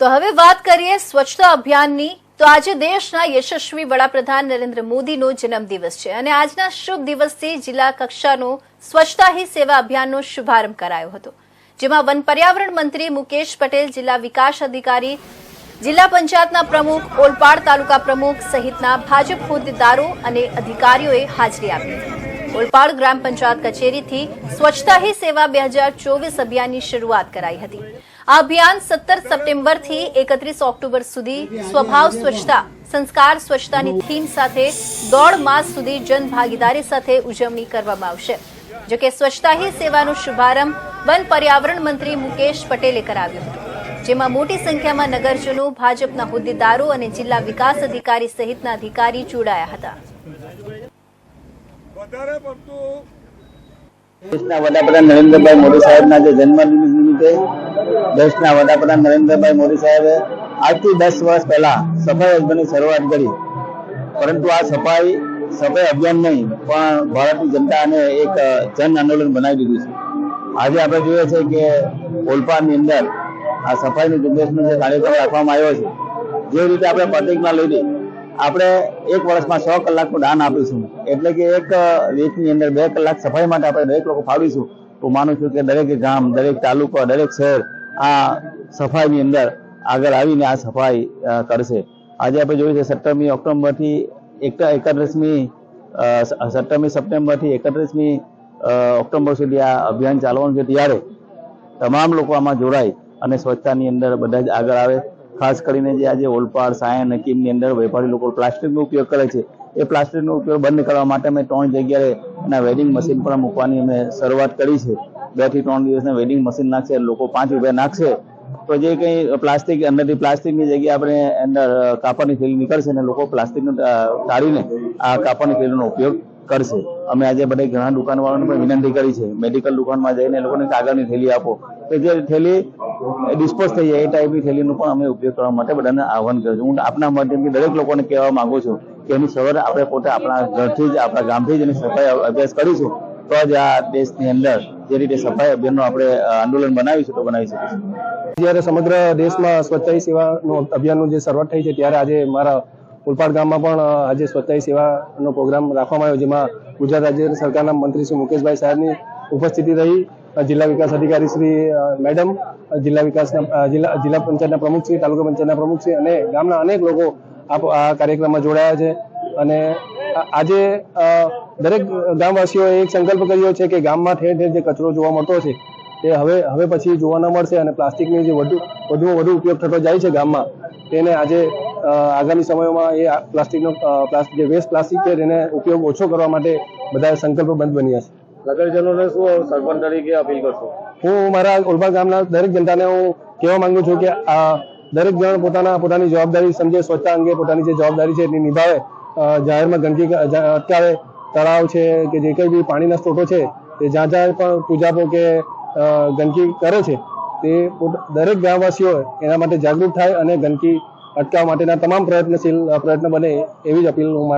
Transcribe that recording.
તો હવે વાત કરીએ સ્વચ્છતા અભિયાનની. તો આજે દેશના યશસ્વી વડાપ્રધાન નરેન્દ્ર મોદીનો જન્મદિવસ છે અને આજના શુભ દિવસથી જિલ્લા કક્ષાનો સ્વચ્છતા હી સેવા અભિયાનનો શુભારંભ કરાયો હતો. જેમાં વન પર્યાવરણ મંત્રી મુકેશ પટેલ, જિલ્લા વિકાસ અધિકારી, જિલ્લા પંચાયતના પ્રમુખ, ઓલપાડ તાલુકા પ્રમુખ સહિતના ભાજપ હોદ્દેદારો અને અધિકારીઓએ હાજરી આપી. હતી ઓલપાડ ગ્રામ પંચાયત કચેરીથી સ્વચ્છતા હી સેવા બે હજાર ચોવીસ અભિયાનની શરૂઆત કરાઈ હતી. આ અભિયાન સત્તર સપ્ટેમ્બરથી એકત્રીસ ઓક્ટોબર સુધી સ્વભાવ સ્વચ્છતા, સંસ્કાર સ્વચ્છતાની થીમ સાથે દોઢ માસ સુધી જન ભાગીદારી સાથે ઉજવણી કરવામાં આવશે. જો કે સ્વચ્છતા હી સેવાનો શુભારંભ વન પર્યાવરણ મંત્રી મુકેશ પટેલે કરાવ્યો હતો, જેમાં મોટી સંખ્યામાં નગરજનો, ભાજપના હોદ્દેદારો અને જિલ્લા વિકાસ અધિકારી સહિતના અધિકારી જોડાયા હતા. વધારે પડતું દેશના વડાપ્રધાન નરેન્દ્રભાઈ મોદી સાહેબના જે જન્મદિન નિમિત્તે દેશના વડાપ્રધાન નરેન્દ્રભાઈ મોદી સાહેબે આજથી દસ વર્ષ પહેલા સફાઈ અભિયાનની શરૂઆત કરી. પરંતુ આ સફાઈ સફાઈ અભિયાન નહીં, પણ ભારતની જનતાને એક જન આંદોલન બનાવી દીધું છે. આજે આપણે જોઈએ છે કે ઓલપાડની અંદર આ સફાઈની ઝુંબેશનો જે કાર્યક્રમ રાખવામાં આવ્યો છે, જે રીતે આપણે પ્રતિજ્ઞા લીધી આપણે એક વર્ષમાં સો કલાકનું દાન આપીશું. એટલે કે એક વીકની અંદર બે કલાક સફાઈ માટે આપણે દરેક લોકો ફાળવીશું. તો માનું છું કે દરેક ગામ, દરેક તાલુકો, દરેક શહેર આ સફાઈની અંદર આગળ આવીને આ સફાઈ કરશે. આજે આપણે જોયું છે સત્તરમી ઓક્ટોબરથી એક, એકત્રીસમી સત્તરમી સપ્ટેમ્બરથી એકત્રીસમી ઓક્ટોબર સુધી આ અભિયાન ચાલવાનું છે. ત્યારે તમામ લોકો આમાં જોડાય અને સ્વચ્છતાની અંદર બધા જ આગળ આવે. ખાસ કરીને જે આજે ઓલપાડ, સાયણ, નકીમની અંદર વેપારી લોકો પ્લાસ્ટિકનો ઉપયોગ કરે છે. એ પ્લાસ્ટિકનો ઉપયોગ બંધ કરવા માટે અમે ત્રણ જગ્યાએ એના વેડિંગ મશીન પણ મૂકવાની અમે શરૂઆત કરી છે. બેથી ત્રણ દિવસના વેડિંગ મશીન નાખશે, લોકો પાંચ રૂપિયા નાખશે. તો જે કંઈ પ્લાસ્ટિક, અંદરથી પ્લાસ્ટિકની જગ્યાએ આપણે અંદર કાપડની થેલી નીકળશે અને લોકો પ્લાસ્ટિકનું ટાળીને આ કાપડની થેલીનો ઉપયોગ કરશે. અમે આજે બધા ઘણા દુકાનવાળાને પણ વિનંતી કરી છે. મેડિકલ દુકાનમાં જઈને લોકોને કાગળની થેલી આપો. કે જે થેલી ડિસ્પોઝ થઈ જાય એ ટાઈપની થેલીનો પણ અમે ઉપયોગ કરવા માટે બધાને આહવાન કરું છું. હું આપના માધ્યમથી દરેક લોકોને કહેવા માંગુ છું કે એની સવારે આપણે પોતે આપણા ઘરથી જ, આપણા ગામથી જ એની સફાઈ અભ્યાસ કરીશું. તો જ આ દેશની અંદર જે રીતે સફાઈ અભિયાનનું આપણે આંદોલન બનાવીશું તો બનાવી શકીશું. જ્યારે સમગ્ર દેશમાં સ્વચ્છાઈ સેવાનું અભિયાનનું જે શરૂઆત થઈ છે, ત્યારે આજે મારા ઉલપાડ ગામમાં પણ આજે સ્વચ્છતા સેવાનો પ્રોગ્રામ રાખવામાં આવ્યો, જેમાં ગુજરાત રાજ્ય સરકારના મંત્રી શ્રી મુકેશભાઈ સાહેબની ઉપસ્થિતિ રહી. જિલ્લા વિકાસ અધિકારી શ્રી મેડમ જિલ્લા વિકાસના જિલ્લા જિલ્લા પંચાયતના પ્રમુખ શ્રી, તાલુકા પંચાયતના પ્રમુખ શ્રી અને ગામના અનેક લોકો આ કાર્યક્રમમાં જોડાયા છે. અને આજે દરેક ગામવાસીઓએ એક સંકલ્પ કર્યો છે કે ગામમાં ઠેર ઠેર જે કચરો જોવા મળતો છે, તે હવે હવે પછી જોવા ન મળશે અને પ્લાસ્ટિકની જે વધુ, વધુમાં વધુ ઉપયોગ થતો જાય છે ગામમાં, તેને આજે આગામી સમયોમાં એ પ્લાસ્ટિકનો પ્લાસ્ટિક, જે વેસ્ટ પ્લાસ્ટિક છે, તેને ઉપયોગ ઓછો કરવા માટે બધા સંકલ્પબંધ બન્યા છે. નગરજનોને શું સરપંચ તરીકે અપીલ કરશો? હું મારા ઓલપાડ ગામના દરેક જનતાને હું કહેવા માંગુ છું કે આ દરેક જણ પોતાના, પોતાની જવાબદારી સમજે, સ્વચ્છતા અંગે પોતાની જે જવાબદારી છે તે નિભાવે. જાહેરમાં ગંદકી અત્યારે તળાવ છે કે જે કંઈ બી પાણીના સ્ત્રોતો છે, તે જ્યાં જ્યાં પણ પૂજાપો કે ગંદકી કરે છે, તે દરેક ગામવાસીઓ એના માટે જાગૃત થાય અને ગંદકી અટકાવવા માટેના તમામ પ્રયત્નશીલ, પ્રયત્ન બને એવી જ અપીલ હું